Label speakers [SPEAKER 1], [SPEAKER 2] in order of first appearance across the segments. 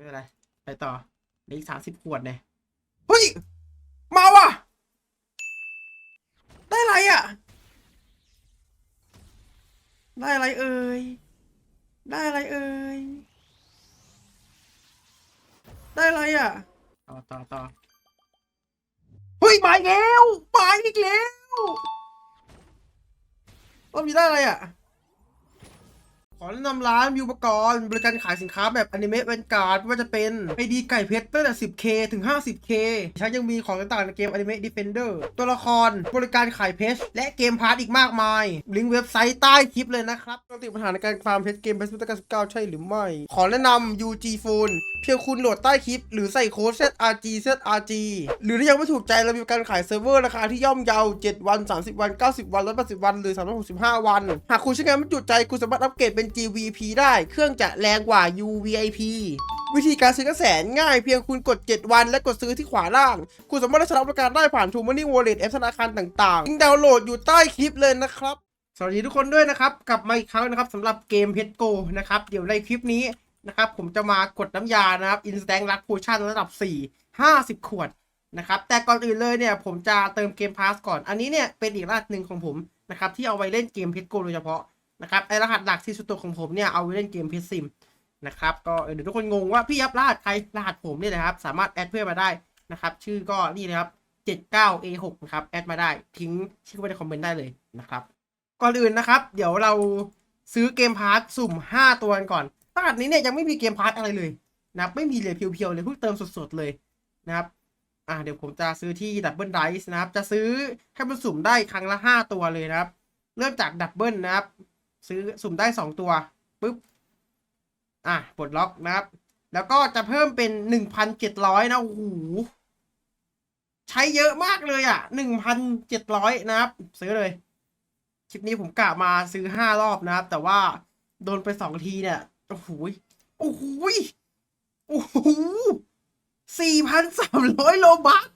[SPEAKER 1] ไม่เป็นไร ไปต่อเหลืออีกสามสิบขวดเนี่ยเฮ้ย มาว่ะ ได้อะไรอะ ได้อะไรเอ่ย ได้อะไรเอ่ย ได้อะไรอะ ต่อต่อต่อเฮ้ยมาอีกแล้วมาอีกแล้วรอบนี้ได้อะไรอะ ขอแนะนำร้านวิวปกรณ์บริการขายสินค้าแบบอนิเมะแวนการ์ดไม่ว่าจะเป็นไอดีไก่เพชรตั้งแต่ 10k ถึง 50k ทั้งยังมีของต่างๆในเกมอนิเมะ Defender ตัวละครบริการขายเพชรและเกมพาร์ทอีกมากมาย ลิงก์เว็บไซต์ใต้คลิปเลยนะครับปกติดปัญหาในการฟาร์มเพชรเกมเพชรพุทธกาล19ใช่หรือไม่ ขอแนะนำ UG Phone เพียงคุณโหลดใต้คลิป หรือใส่โค้ด ZRG ZRG หรือถ้ายังไม่ถูกใจเรามีการขายเซิร์ฟเวอร์ราคาที่ย่อมเยา7วัน 30 วัน 90 วัน180วันหรือ365 วัน หากคุณใช้งานไม่จุใจคุณสามารถอัปเกรดเป็น GVP ได้เครื่องจะแรงกว่า UVIP วิธีการซื้อก็แสนง่ายเพียงคุณกด 7 วันและกดซื้อที่ขวาล่าง คุณสามารถได้รับบริการได้ผ่าน True Money Wallet แอปธนาคารต่างๆลิงดาวน์โหลดอยู่ใต้คลิปเลยนะครับ สวัสดีทุกคนด้วยนะครับ กลับมาอีกครั้งนะครับสำหรับเกมเพชรโกนะครับ เดี๋ยวในคลิปนี้นะครับ ผมจะมากดน้ำยานะครับ Instant Luck Potion ระดับ 4 50 ขวดนะครับ แต่ก่อนอื่นเลยเนี่ย ผมจะเติมเกมพาสก่อน อันนี้เนี่ยเป็นอีกรหัสหนึ่งของผมนะครับที่เอาไว้เล่นเกมเพชรโกโดยเฉพาะ นะครับไอรหัสหลักที่สุดตัวของผมเนี่ยเอาไว้เล่นเกมเพชรซิมนะครับก็เดี๋ยวทุกคนงงว่าพี่ยับรหัสใครรหัสผมเนี่ยนะครับสามารถแอดเพื่อนมาได้นะครับชื่อก็นี่นะครับ 79A6 นะครับแอดมาได้ทิ้งชื่อไว้ในคอมเมนต์ได้เลยนะครับก่อนอื่นนะครับ เดี๋ยวเราซื้อเกมพาร์ทสุ่ม 5 ตัวกันก่อนรหัสนี้เนี่ยยังไม่มีเกมพาร์ทอะไรเลยนะครับไม่มีเลยเพียวๆเลยเพิ่งเติมสดๆเลยนะครับอ่าเดี๋ยวผมจะซื้อที่ดับเบิลไดส์นะครับ จะซื้อให้มันสุ่มได้ครั้งละ 5 ตัวเลยนะครับ เริ่มจากดับเบิลนะครับ ซื้อสุ่มได้ 2 ตัวปุ๊บ อะปลดล็อกนะครับ แล้วก็จะเพิ่มเป็น 1,700 นะโอ้โหใช้เยอะมากเลยอะ 1,700 นะครับ ซื้อเลย คลิปนี้ผมกะมาซื้อห้ารอบนะครับ แต่ว่าโดนไปสองทีเนี่ย โอ้โหโอ้โหโอ้โหสี่พันสามร้อยโลบัค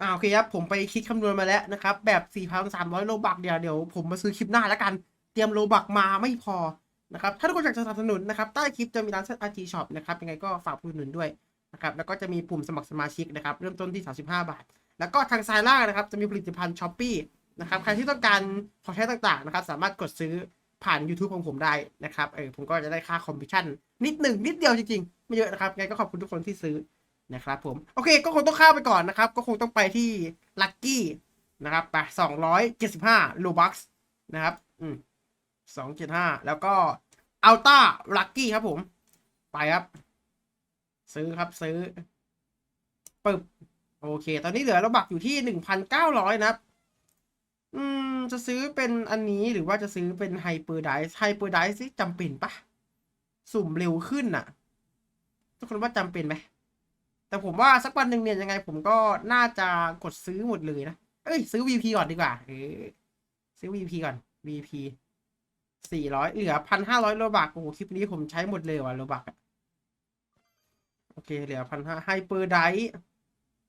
[SPEAKER 1] อ่าโอเคครับ ผมไปคิดคำนวณมาแล้วนะครับ แบบสี่พันสามร้อยโลบักเดี๋ยวเดี๋ยวผมมาซื้อคลิปหน้าแล้วกัน เตรียมโลบักมาไม่พอนะครับ ถ้าทุกคนอยากจะสนับสนุนนะครับ ใต้คลิปจะมีร้านเซ็ตอาร์จีช็อปนะครับ ยังไงก็ฝากผู้อุดหนุนด้วยนะครับ แล้วก็จะมีปุ่มสมัครสมาชิกนะครับ เริ่มต้นที่ 35 บาท แล้วก็ทางซ้ายล่างนะครับ จะมีผลิตภัณฑ์ช้อปปี้นะครับ ใครที่ต้องการของใช้ต่างๆนะครับ สามารถกดซื้อผ่าน YouTube ของผมได้นะครับ เออผมก็จะได้ค่าคอมมิชชั่นนิดหนึ่งนิดเดียวจริงๆ ไม่เยอะนะครับ ไงก็ขอบคุณทุกคนที่ซื้อ นะครับผมโอเคก็คงต้องข้ามไปก่อนนะครับ ก็คงต้องไปที่ลัคกี้นะครับไปสองร้อยเจ็ดสิบห้าโลบัคนะครับอืมสองเจ็ดห้าแล้วก็อัลต้าลัคกี้ครับผม ไปครับ ซื้อครับซื้อปึ๊บโอเค ตอนนี้เหลือราบักอยู่ที่หนึ่งพันเก้าร้อยนะครับ อืม จะซื้อเป็นอันนี้หรือว่าจะซื้อเป็นไฮเปอร์ไดส์ไฮเปอร์ไดส์จำเป็นปะสุ่มเร็วขึ้นน่ะ ทุกคนว่าจำเป็นไหม แต่ผมว่าสักวันหนึ่งเนี่ยยังไง ผมก็น่าจะกดซื้อหมดเลยนะ เอ้ย ซื้อ VP ก่อนดีกว่าเออซื้อ VP ก่อน VP สี่ร้อยเหลือพันห้าร้อยโลบักโอ้โหคลิปนี้ผมใช้หมดเลยว่ะโลบักโอเคเหลือพันห้าไฮเปอร์ได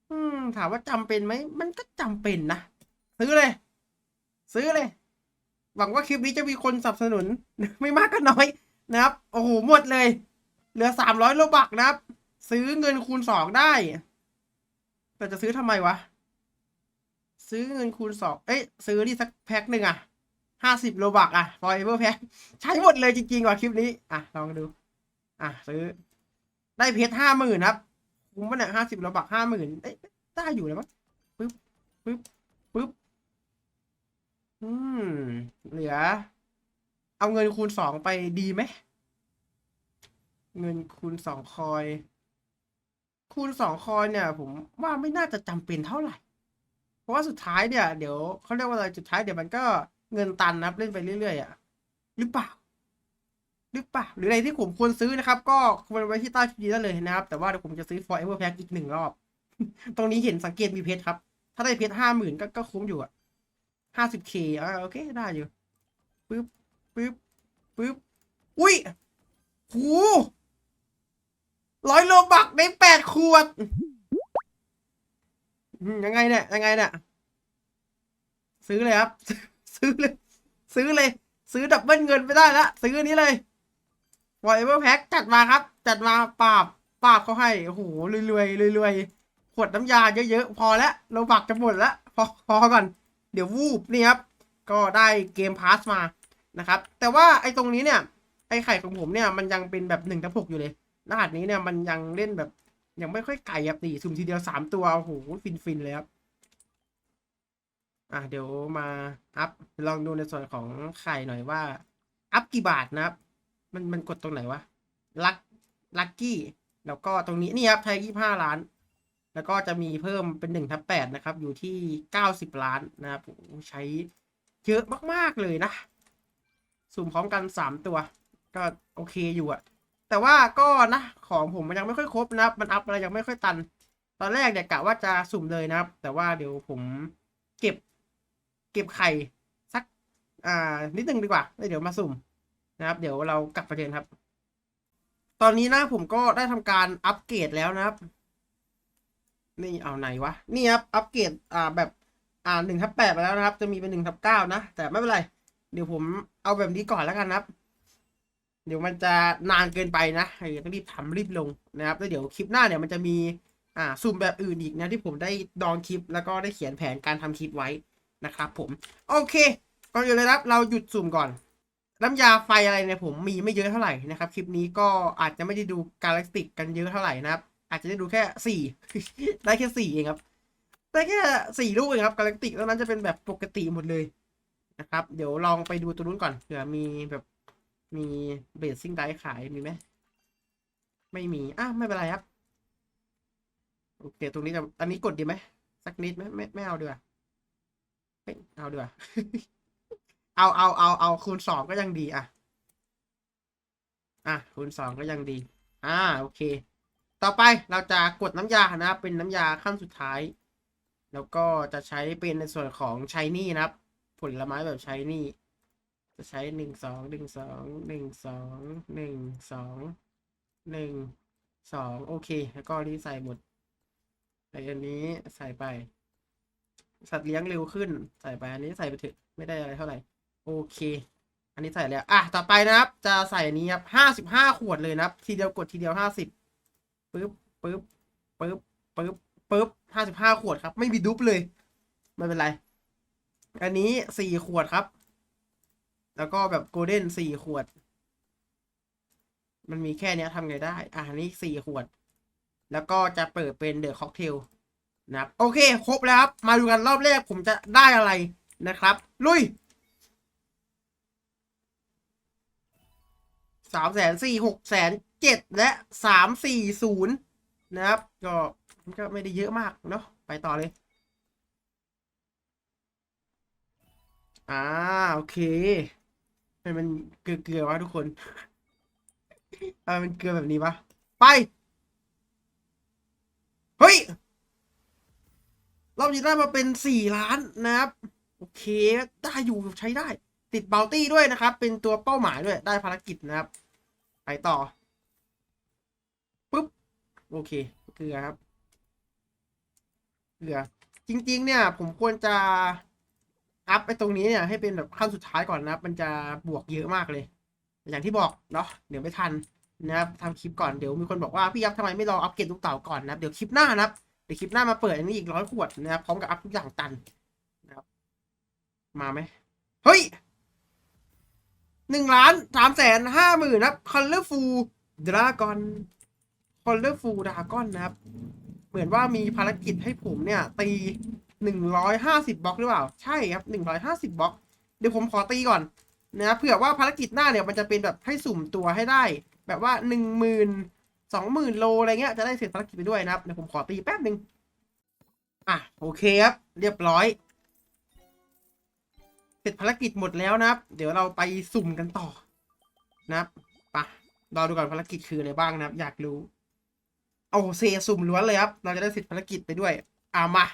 [SPEAKER 1] อืม ถามว่าจำเป็นไหม มันก็จำเป็นนะ ซื้อเลย ซื้อเลย หวังว่าคลิปนี้จะมีคนสนับสนุน ไม่มากก็น้อยนะครับ โอ้โห หมดเลย เหลือสามร้อยโลบักนะครับ ซื้อเงินคูณสองได้ แต่จะซื้อทำไมวะ ซื้อเงินคูณสองเอ้ย ซื้อนี่สักแพ็คหนึ่งอะห้าสิบโลบักอะ forever แพ็คใช้หมดเลยจริงๆว่ะคลิปนี้ อะ ลองดู อะ ซื้อ ได้เพชรห้าหมื่นครับคุ้มปะเนี่ยห้าสิบโลบักห้าหมื่นเอ้ยได้อยู่เลยมั้งปึ๊บปึ๊บปึ๊บอืม เหลือ เอาเงินคูณสองไปดีไหม เงินคูณสองคอย คูณสองคอยเนี่ย ผมว่าไม่น่าจะจำเป็นเท่าไหร่ เพราะว่าสุดท้ายเนี่ย เดี๋ยวเขาเรียกว่าอะไรสุดท้ายเดี๋ยวมันก็เงินตันนับเล่นไปเรื่อยๆอะหรือเปล่าหรือเปล่าหรืออะไรที่ผมควรซื้อนะครับ ก็ควรไว้ที่ใต้คลิปนี้ได้เลยนะครับ แต่ว่าเดี๋ยวผมจะซื้อ forever pack อีกหนึ่งรอบ ตรงนี้เห็นสังเกตมีเพชรครับ ถ้าได้เพชรห้าหมื่นก็ก็คุ้มอยู่อะห้าสิบเคอ่าโอเคได้อยู่ปึ๊บปึ๊บปึ๊บอุ้ยหู ร้อยโลบักได้แปดขวดยังไงเนี่ยยังไงเนี่ยซื้อเลยครับ ซื้อเลย ซื้อเลย ซื้อดับเบิลเงินไปได้ละซื้ออันนี้เลยวอ r เอเวอร์แพ็กจัดมาครับ จัดมาปราบปราบเขาให้โอ้โหรวยรวยรวยรวยขวดน้ำยาเยอะๆ พอแล้วเราบักจะหมดแล้วพอพอก่อน เดี๋ยววูบนี่ครับ ก็ได้เกมพาสมานะครับ แต่ว่าไอ้ตรงนี้เนี่ย ไอ้ไข่ของผมเนี่ย มันยังเป็นแบบหนึ่งทับหกอยู่เลย รหัสนี้เนี่ยมันยังเล่นแบบ ยังไม่ค่อยไก่ครับนี่สุ่มทีเดียวสามตัวโอ้โหฟินฟินๆเลยครับอะเดี๋ยวมาอัพลองดูในส่วนของไข่หน่อยว่า อัพกี่บาทนะครับ มันมันกดตรงไหนวะลักลักกี้ แล้วก็ตรงนี้นี่ครับไทยยี่ห้าล้าน แล้วก็จะมีเพิ่มเป็นหนึ่งทับแปดนะครับ อยู่ที่เก้าสิบล้านนะครับใช้เยอะมาก ๆ เลยนะ สุ่มพร้อมกันสามตัว ก็โอเคอยู่อะ แต่ว่าก็นะของผมมันยังไม่ค่อยครบนะครับ มันอัพอะไรยังไม่ค่อยตัน ตอนแรกเนี่ยกะว่าจะสุ่มเลยนะครับ แต่ว่าเดี๋ยวผมเก็บ เก็บไข่สัก อ่า นิดนึงดีกว่าแล้วเดี๋ยวมาสุ่มนะครับ เดี๋ยวเรากลับประเด็นครับ ตอนนี้นะผมก็ได้ทำการอัปเกรดแล้วนะครับ นี่เอาไหนวะ นี่ครับอัปเกรดอ่าแบบอ่าหนึ่งทับแปดไปแล้วนะครับ จะมีเป็นหนึ่งทับเก้านะ แต่ไม่เป็นไร เดี๋ยวผมเอาแบบนี้ก่อนแล้วกันนะครับ เดี๋ยวมันจะนานเกินไปนะต้องรีบทำรีบลงนะครับแล้วเดี๋ยวคลิปหน้าเนี่ยมันจะมีอ่าสุ่มแบบอื่นอีกนะที่ผมได้ดองคลิป แล้วก็ได้เขียนแผนการทำคลิปไว้นะครับผม โอเค ก่อนอื่นเลยครับเราหยุดสุ่มก่อนน้ำยาไฟอะไรเนี่ยผมมีไม่เยอะเท่าไหร่นะครับ คลิปนี้ก็อาจจะไม่ได้ดูกาแล็กติกกันเยอะเท่าไหร่นะครับ อาจจะได้ดูแค่สี่ได้แค่สี่เองครับได้แค่สี่ลูกเองครับกาแล็กติกแล้วนั้นจะเป็นแบบปกติหมดเลยนะครับ เดี๋ยวลองไปดูตัวนู้นก่อนเผื่อมีแบบ มีเบสซิ่งไดขายมีไหมไม่มีอะไม่เป็นไรครับ โอเค ตรงนี้จะอันนี้กดดีไหมสักนิดไหมไม่ไม่เอาดีกว่าเฮ้ยเอาดีกว่าเอาเอาเอาเอาคูณสองก็ยังดี อะ อะคูณสองก็ยังดี อ่าโอเค ต่อไปเราจะกดน้ำยานะครับเป็นน้ำยาขั้นสุดท้าย แล้วก็จะใช้เป็นในส่วนของชายนี่นะครับ ผลไม้แบบชายนี่ จะใช้หนึ่งสองหนึ่งสองหนึ่งสองหนึ่งสองหนึ่งสองโอเค แล้วก็นี้ใส่หมดใส่อันนี้ใส่ไป สัตว์เลี้ยงเร็วขึ้น ใส่ไปอันนี้ใส่ไปเถอะไม่ได้อะไรเท่าไหร่ โอเค อันนี้ใส่แล้วอะต่อไปนะครับ จะใส่อันนี้ครับห้าสิบห้าขวดเลยนะครับ ทีเดียวกดทีเดียวห้าสิบปึ๊บปึ๊บปึ๊บปึ๊บปึ๊บห้าสิบห้าขวดครับ ไม่มีดุ๊บเลย ไม่เป็นไร อันนี้สี่ขวดครับ แล้วก็แบบโกลเด้นสี่ขวด มันมีแค่เนี้ยทำไงได้ อะอันนี้สี่ขวด แล้วก็จะเปิดเป็นเดอะค็อกเทลนะครับ โอเค ครบแล้วครับ มาดูกันรอบแรกผมจะได้อะไรนะครับ ลุยสามแสนสี่หกแสนเจ็ดและสามสี่ศูนย์นะครับ ก็ก็ไม่ได้เยอะมากเนาะไปต่อเลย อ่า โอเค ทำไมมันเกลือๆวะทุกคนทำไมมันเกลือแบบนี้วะ ไป เฮ้ย รอบนี้ได้มาเป็นสี่ล้านนะครับ โอเค ได้อยู่ใช้ได้ ติดเบลตี้ด้วยนะครับ เป็นตัวเป้าหมายด้วย ได้ภารกิจนะครับ ไปต่อ ปุ๊บ โอเค เกลือครับ เกลือ จริง ๆ เนี่ย ผมควรจะ อัพไปตรงนี้เนี่ยให้เป็นแบบขั้นสุดท้ายก่อนนะครับ มันจะบวกเยอะมากเลย อย่างที่บอกเนาะเดี๋ยวไม่ทันนะครับทำคลิปก่อนเดี๋ยวมีคนบอกว่าพี่ยับทำไมไม่รออัปเกรดลูกเต่าก่อนนะครับเดี๋ยวคลิปหน้านะครับเดี๋ยวคลิปหน้ามาเปิดอันนี้อีกร้อยขวดนะครับพร้อมกับอัพทุกอย่างตันนะครับ มาไหมเฮ้ยหนึ่งล้านสามแสนห้าหมื่นนะครับ Colorful Dragon Colorful Dragon นะครับ เหมือนว่ามีภารกิจให้ผมเนี่ย ตี หนึ่งร้อยห้าสิบบล็อกหรือเปล่า ใช่ครับหนึ่งร้อยห้าสิบบล็อก เดี๋ยวผมขอตีก่อนนะเผื่อว่าภารกิจหน้าเนี่ยมันจะเป็นแบบให้สุ่มตัวให้ได้ แบบว่าหนึ่งหมื่นสองหมื่นโลอะไรเงี้ยจะได้เสร็จภารกิจไปด้วยนะครับเดี๋ยวผมขอตีแป๊บหนึ่งอะโอเคครับ เรียบร้อย เสร็จภารกิจหมดแล้วนะครับ เดี๋ยวเราไปสุ่มกันต่อนะครับปะรอดูก่อนภารกิจคืออะไรบ้างนะครับ อยากรู้ โอ้เซสุ่มล้วนเลยครับ เราจะได้เสร็จภารกิจไปด้วย อ่ามา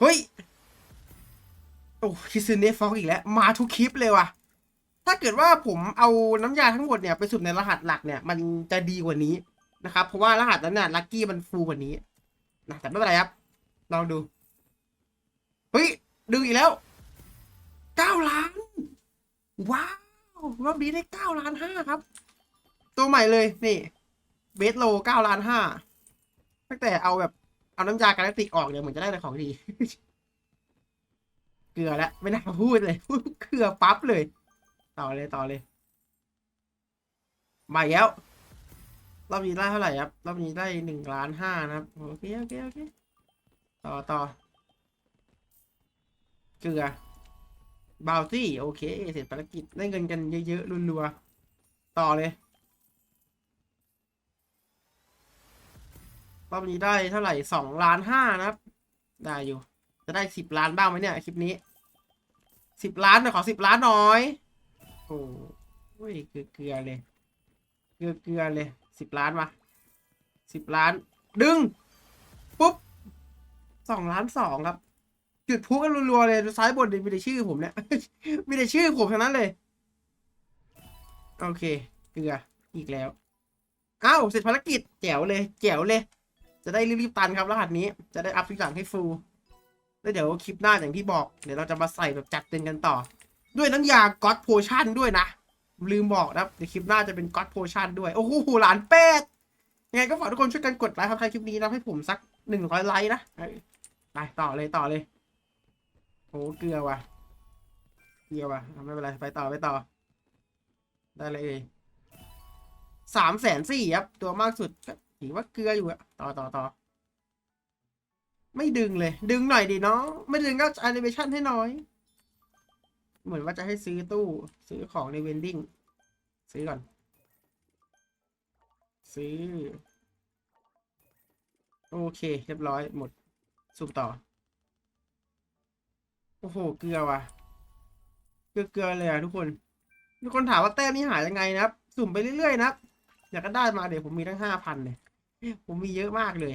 [SPEAKER 1] เฮ้ย โอ้คิซึเนะฟอกอีกแล้ว มาทุกคลิปเลยว่ะ ถ้าเกิดว่าผมเอาน้ำยาทั้งหมดเนี่ยไปสุ่มในรหัสหลักเนี่ย มันจะดีกว่านี้นะครับ เพราะว่ารหัสนั้นเนี่ยลัคกี้มันฟูกว่านี้นะแต่ไม่เป็นไรครับ ลองดู เฮ้ย ดึงอีกแล้วเก้าล้าน ว้าว รอบนี้ได้เก้าล้านห้าครับ ตัวใหม่เลยนี่ เบสโลเก้าล้านห้าตั้งแต่เอาแบบ เอาน้ำยากาแล็กติกออกเนี่ยเหมือนจะได้แต่ของดี เกลือแล้วไม่น่าพูดเลยพูดเกลือปั๊บเลย ต่อเลยต่อเลย มาแล้ว รอบนี้ได้เท่าไหร่ครับ รอบนี้ได้หนึ่งล้านห้านะครับ โอเคโอเคโอเคต่อต่อ เกลือบาวตี้โอเค เสร็จภารกิจได้เงินกันเยอะๆรัวๆต่อเลย อบนี้ได้เท่าไหร่สองล้านห้านะครับ ได้อยู่ จะได้สิบล้านบ้างไหมเนี่ยคลิปนี้สิบล้านน่ยขอสิบล้านหน่อย โอ้ยเกลือเกลือเลย เกลือเกลือเลยสิบล้านมาสิบล้าน ดึง ปุ๊บสองล้านสองครับ จุดพุกันรัวๆเลยซ้ายบนมีแต่ชื่อผมเนี่ยมีแต่ชื่อผมทั้งนั้นเลย โอเค เกลืออีกแล้วอ้าวเสร็จภารกิจแจ๋วเลย แจ๋วเลย จะได้รีบๆตันครับรหัสนี้จะได้อัพทุกอย่างให้ฟูลแล้วเดี๋ยวคลิปหน้าอย่างที่บอก เดี๋ยวเราจะมาใส่แบบจัดเต็มกันต่อ ด้วยน้ำยาก็ d โพชั่นด้วยนะลืมบอกนะในคลิปหน้าจะเป็นก็ d โพชั่นด้วย โอ้โหหลานเป็ดยังไงก็ฝากทุกคนช่วยกันกดไลค์ครับใครคลิปนี้นะให้ผมสักหนึ่งร้อยไลค์นะไปต่อเลยต่อเลยโอ้เกลือว่ะเกลือว่ะไม่เป็นไรไปต่อไปต่อ ได้เลยสามแสนสี่ครับ ตัวมากสุด ถือว่าเกลืออยู่อะต่อต่อต่อไม่ดึงเลย ดึงหน่อยดิเนาะไม่ดึงก็แอนิเมชันให้น้อย เหมือนว่าจะให้ซื้อตู้ ซื้อของในเวนดิ้งซื้อก่อน ซื้อ โอเค เรียบร้อยหมดสุ่มต่อ โอ้โห เกลือว่ะ เกลือเกลือเลยอะทุกคนมีคนถามว่าแต้มนี่หายังไงนะครับ สุ่มไปเรื่อยๆนะครับ อยากก็ได้มาเดี๋ยวผมมีทั้งห้าพันเลย ผมมีเยอะมากเลย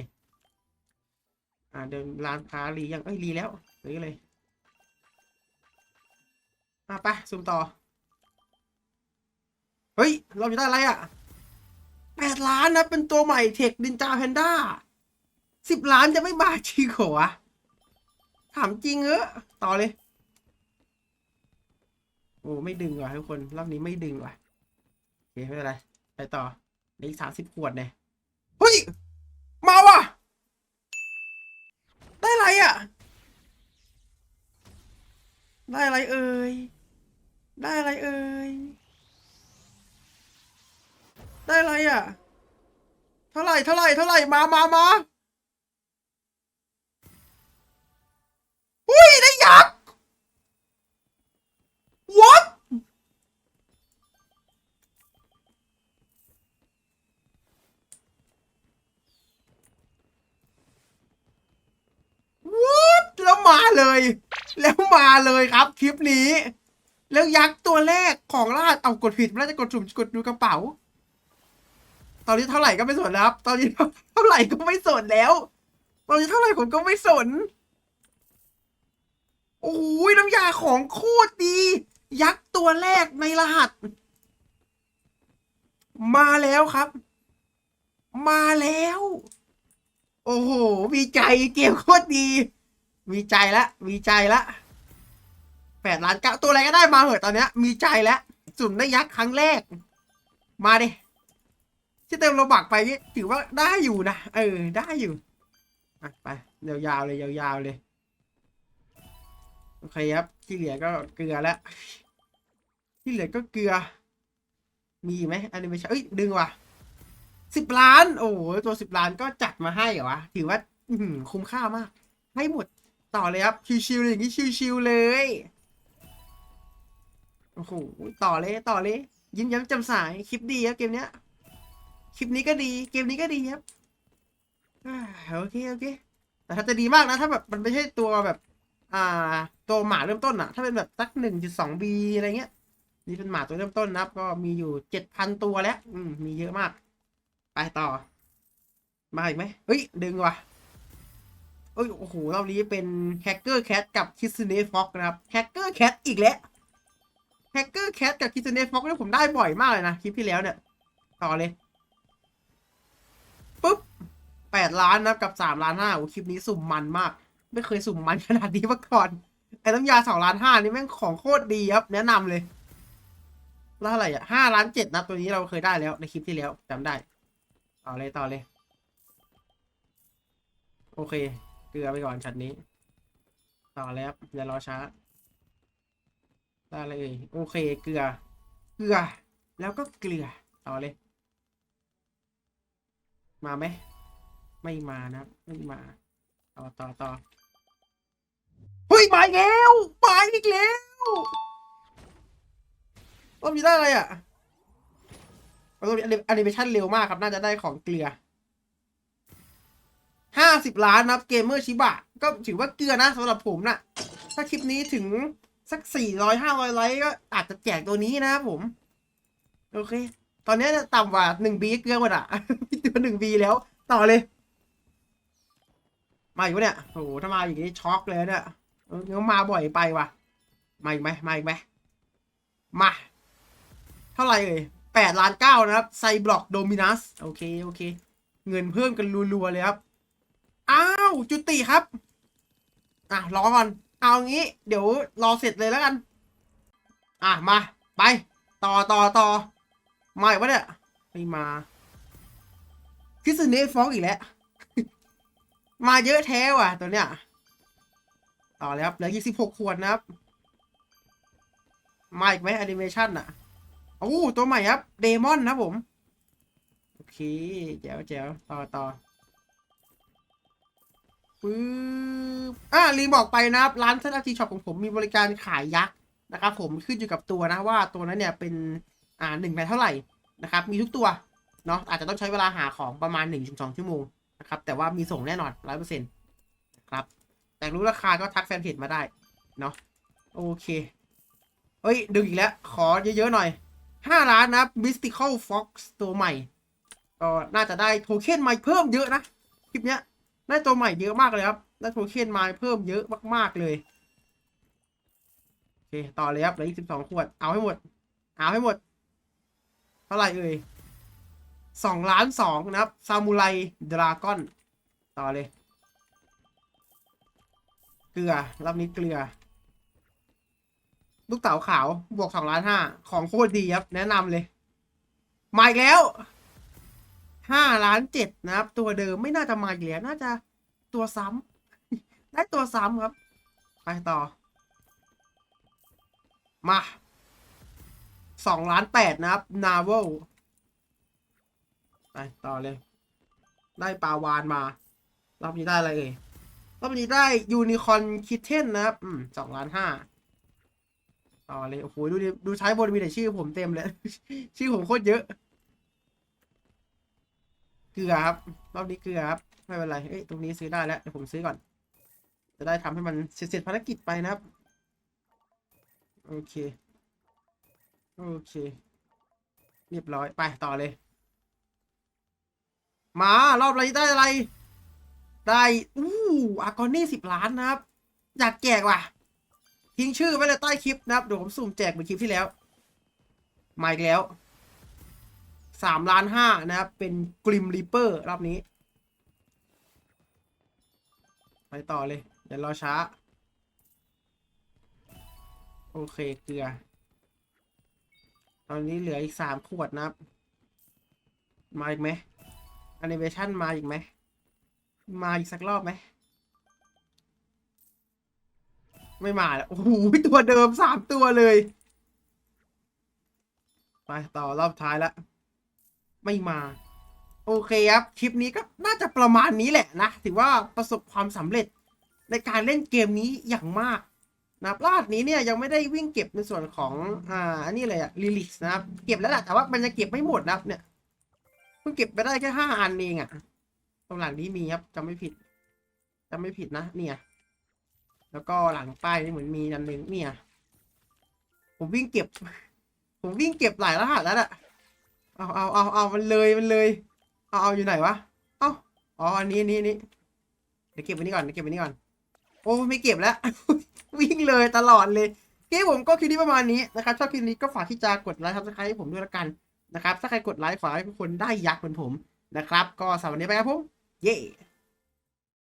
[SPEAKER 1] อ่าเดินร้านค้ารียังเอ้ยรีแล้วซื้อเลยอะไปซูมต่อ เฮ้ย เราจะได้อะไรอะแปดล้านนะ เป็นตัวใหม่เทคดินจาแพนด้าสิบล้านจะไม่บาจริงเหรอวะถามจริงเออต่อเลย โอ้ไม่ดึงว่ะทุกคน รอบนี้ไม่ดึงว่ะโอเคไม่เป็นไร ไปต่อเหลืออีกสามสิบขวดเนี่ย เฮ้ย มาว่ะ ได้อะไรอะ ได้อะไรเอ่ย ได้อะไรเอ่ย ได้อะไรอะ เท่าไหร่เท่าไหร่เท่าไหร่มามามาอุ้ยได้ยักษ์ what วูดแล้วมา เลย แล้วมาเลยครับคลิปนี้ แล้วยักษ์ตัวแรกของราชเอากดผิดราชกดสุ่มกดดูกระเป๋า ตอนนี้เท่าไหร่ก็ไม่สนแล้วครับ ตอนนี้เท่าไหร่ก็ไม่สนแล้ว ตอนนี้เท่าไหร่ผมก็ไม่สน โอ้ยน้ำยาของโคตรดี ยักษ์ตัวแรกในรหัส มาแล้วครับ มาแล้ว โอ้โห มีใจเกมโคตรดี มีใจและมีใจและแปดล้านเก้าตัวอะไรก็ได้มาเหอะตอนเนี้ย มีใจแล้วสุ่มได้ยักษ์ครั้งแรก มาดิที่เติมโลบักไปนี่ถือว่าได้อยู่นะเออ ได้อยู่อะไปยาวๆเลยยาวๆเลยโอเคครับที่เหลือก็เกลือแล้วที่เหลือก็เกลือ มีไหมอันนี้ไม่ใช่เอ้ยดึงว่ะสิบล้าน โอ้โหตัวสิบล้านก็จัดมาให้เหรอวะถือว่า อืคุ้มค่ามาก ให้หมด ต่อเลยครับชิวๆอย่างนี้ชิวๆเลยโอ้โหต่อเลยต่อเลย ยิ้มย้มจ่มใสคลิปดีครับเกมเนี้ยคลิปนี้ก็ดี เกมนี้ก็ดีครับโอเคโอเคแต่ถ้าจะดีมากนะถ้าแบบมันไม่ใช่ตัวแบบ อ่า ตัวหมาเริ่มต้นอะถ้าเป็นแบบสักหนึ่งจุดสองบีอะไรเงี้ยนี่เป็นหมาตัวเริ่มต้นนะครับ ก็มีอยู่เจ็ดพันตัวแล้ว อืมมีเยอะมาก ไปต่อ มาอีกไหมเฮ้ย ดึงว่ะ เอ้ยโอ้โหรอบนี้เป็นแฮกเกอร์แคทกับคิสเนฟ็อกนะครับแฮกเกอร์แคทอีกแล้วแฮกเกอร์แคทกับคิสเนฟ็อกเนี่ยผมได้บ่อยมากเลยนะ คลิปที่แล้วเนี่ย ต่อเลยปุ๊บแปดล้านนะกับสามล้านห้าโอ้คลิปนี้สุ่มมันมาก ไม่เคยสุ่มมันขนาดนี้มาก่อนไอ้น้ำยาสองล้านห้านี่แม่งของโคตรดีครับ แนะนำเลยแล้วเท่าไหร่อะห้าล้านเจ็ดนะตัวนี้เราเคยได้แล้วในคลิปที่แล้วจำได้ ต่อเลยต่อเลย โอเค เกลือไปก่อนชั้นนี้ ต่อแล้วครับอย่ารอช้า ได้เลยโอเคเกลือ เกลือ แล้วก็เกลือ ต่อเลย มาไหม ไม่มานะไม่มา ต่อต่อต่อเฮ้ยมาอีกแล้วมาอีกแล้วรอบนี้ได้อะไรอะรอบนี้แอนิเมชันเร็วมากครับ น่าจะได้ของเกลือ ห้าสิบล้านนะครับเกมเมอร์ชิบะก็ถือว่าเกลือนะสำหรับผมนะ่ะถ้าคลิปนี้ถึงสักสี่ร้อยห้าร้อยไลค์ก็อาจจะแจกตัวนี้นะครับผม โอเค ตอนนี้ต่ำกว่าหนึ่งบีเกลือหมดอะมีตัวหนึ่งบีแล้ว ต่อเลย มาอีกวะเนี่ยโอ้โหถ้ามาอย่างนี้ช็อกเลยเนี่ยเออมาบ่อยไปว่ะ มาอีกไหมมาอีกไหมมา เท่าไหร่เอ่ยแปดล้านเก้านะครับไซบล็อกโดมินัสโอเค โอเค เงินเพิ่มกันรัวๆเลยครับ อ้าวจุติครับ อะรอก่อน เอางี้ เดี๋ยวรอเสร็จเลยแล้วกัน อะมา ไป ต่อต่อต่อมาอีกวะเนี่ยไม่มาคิสเนฟฟอกอีกแล้ว มาเยอะแท้ว่ะ ตัวเนี้ย ต่อเลยครับเหลือยี่สิบหกขวดนะครับ มาอีกไหมแอนิเมชันอะโอ้ตัวใหม่ครับ เดมอนนะผม โอเคแจ๋วแจ๋วต่อต่อ ปึ๊บอ่าลืมบอกไปนะครับร้านเซนทีช็อปของผมมีบริการขายยักษ์นะครับผมขึ้นอยู่กับตัวนะว่าตัวนั้นเนี่ยเป็นอ่าหนึ่งไปเท่าไหร่นะครับมีทุกตัวเนาะอาจจะต้องใช้เวลาหาของประมาณหนึ่งถึงสองชั่วโมงนะครับแต่ว่ามีส่งแน่นอนร้อยเปอร์เซ็นต์ครับแต่รู้ราคาก็ทักแฟนเพจมาได้เนาะโอเคเฮ้ย ดึงอีกแล้ว ขอเยอะ ๆ หน่อยห้าล้านนะครับ Mystical Fox ตัวใหม่ ก็น่าจะได้โทเค็นใหม่เพิ่มเยอะนะ คลิปเนี้ย ได้ตัวใหม่เยอะมากเลยครับ ได้โทเค็นมาเพิ่มเยอะมากๆเลย โอเค ต่อเลยครับเหลืออีกสิบสองขวด เอาให้หมด เอาให้หมด เท่าไหร่เอ่ยสองล้านสองนะครับ ซามูไรดราก้อน ต่อเลย เกลือ รอบนี้เกลือ ลูกเต๋าขาว บวกสองล้านห้า ของโคตรดีครับ แนะนำเลย มาอีกแล้ว ห้าล้านเจ็ดนะครับ ตัวเดิมไม่น่าจะมาอีกแล้วน่าจะตัวซ้ำได้ตัวซ้ำครับ ไปต่อ มาสองล้านแปดนะครับ นาเวลไปต่อเลย ได้ปลาวานมารอบนี้ได้อะไรเอ่ยรอบนี้ได้ยูนิคอนคิทเทนนะครับ อืมสองล้านห้าต่อเลย โอ้โห ดูดิดูใช้บนมีแต่ชื่อผมเต็มเลย ชื่อผมโคตรเยอะ เกลือครับรอบนี้เกลือครับไม่เป็นไรเอ้ยตรงนี้ซื้อได้แล้วเดี๋ยวผมซื้อก่อน จะได้ทำให้มันเสร็จภารกิจไปนะครับ โอเค โอเค เรียบร้อยไปต่อเลย มารอบอะไรได้อะไร ได้อู้อากอนี่สิบล้านนะครับ อยากแจกว่ะ ทิ้งชื่อไว้เลยใต้คลิปนะครับเดี๋ยวผมสุ่มแจกเหมือนคลิปที่แล้วมาอีกแล้ว สามล้านห้านะครับ เป็นกริมรีเปอร์รอบนี้ ไปต่อเลย เดี๋ยวรอช้า โอเค เกลือ ตอนนี้เหลืออีกสามขวดนะครับ มาอีกไหมแอนิเมชันมาอีกไหม มาอีกสักรอบไหม ไม่มาแล้ว โอ้โห ตัวเดิมสามตัวเลย ไป ต่อรอบท้ายแล้ว ไม่มา โอเคครับ คลิปนี้ก็น่าจะประมาณนี้แหละนะ ถือว่าประสบความสำเร็จในการเล่นเกมนี้อย่างมากนะรับลาดนี้เนี่ยยังไม่ได้วิ่งเก็บในส่วนของอ่าอันนี้เลยอะลิลิกนะครับเก็บแล้วแหละแต่ว่ามันยังเก็บไม่หมดนะครับเนี่ยเพิ่งเก็บไปได้แค่ห้าอันเองอะตรงหลังนี้มีครับจำไม่ผิดจำไม่ผิดนะเนี่ย แล้วก็หลังป้ายนี่เหมือนมีอันหนึ่งเนี่ย ผมวิ่งเก็บ ผมวิ่งเก็บหลายรหัสแล้วอะ เอาเอาเอาเอามันเลยมันเลย เอาเอาอยู่ไหนวะ เอาอ๋ออันนี้อันนี้อันนี้เดี๋ยวเก็บไว้นี่ก่อนเดี๋ยวเก็บไว้นี่ก่อน โอ้ไม่เก็บแล้ว วิ่งเลยตลอดเลยโอเคผมก็คลิปนี้ประมาณนี้นะครับชอบคลิปนี้ก็ฝากที่จะกดไลค์ครับสไครต์ให้ผมด้วยละกันนะครับถ้าใครกดไลค์ฝากให้ทุกคนได้ยักษ์เหมือนผมนะครับ ก็สำหรับวันนี้ไปครับผมเย้